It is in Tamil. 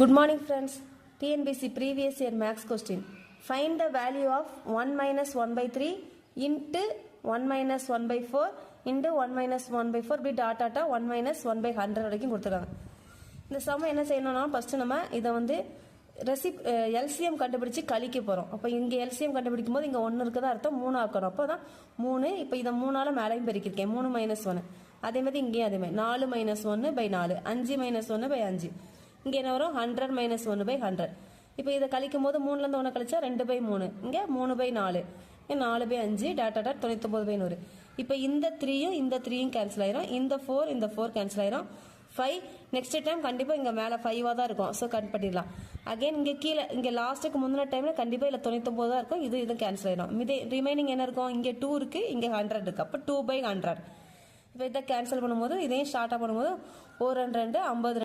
Good morning friends TNPSC previous year maths question find the value of one minus one by three into one minus one by four into one minus one by four இப்படி dot tata one minus one by hundred வரைக்கும் கொடுத்துருக்காங்க. இந்த சமம் என்ன செய்யணும்னா ஃபஸ்ட்டு நம்ம இதை வந்து ரெசிப் எல்சிஎம் கண்டுபிடிச்சு கழிக்க போகிறோம் அப்போ இங்கே எல்சிஎம் கண்டுபிடிக்கும் போது இங்கே ஒன்று இருக்குதா அர்த்தம்? மூணு ஆக்கணும். அப்போ தான் மூணு இப்போ இதை மூணால் மேலேயும் பெருக்கிருக்கேன் மூணு மைனஸ் ஒன்று அதே மாதிரி இங்கேயும் அதே மாதிரி. நாலு மைனஸ் ஒன்று பை நாலு. அஞ்சு மைனஸ் ஒன்று பை அஞ்சு. இங்கே என்ன வரும்? ஹண்ட்ரட் மைனஸ் ஒன்று பை ஹண்ட்ரட் இப்போ இதை கழிக்கும் போது மூணுலேருந்து ஒன்று கழிச்சா ரெண்டு பை மூணு. இங்கே மூணு பை நாலு. இங்கே நாலு பை அஞ்சு டாட்டா டாட் தொண்ணூத்தொம்பது பை நூறு. இப்போ இந்த த்ரீயும் இந்த த்ரீயும் கேன்சல் ஆயிரும். இந்த ஃபோர் இந்த ஃபோர் கேன்சல் ஆயிரும். ஃபைவ் நெக்ஸ்ட் டைம் கண்டிப்பாக இங்கே மேலே ஃபைவாக தான் இருக்கும். ஸோ கட் பண்ணிடலாம். அகைன் இங்கே கீழே இங்கே லாஸ்ட்டுக்கு முந்தின டைமில் கண்டிப்பாக இல்லை தொண்ணூத்தொம்பது தான் இருக்கும். இது இதுவும் கேன்சல் ஆயிடும் இதே ரிமைனிங் என்ன இருக்கும்? இங்கே டூ இருக்குது இங்கே ஹண்ட்ரட் இருக்குது அப்போ டூ பை ஹண்ட்ரட் இப்போ இதை கேன்சல் பண்ணும்போது இதையும் ஷார்ட்டாக பண்ணும்போது ஒரு ரெண்டு ரெண்டு ஐம்பது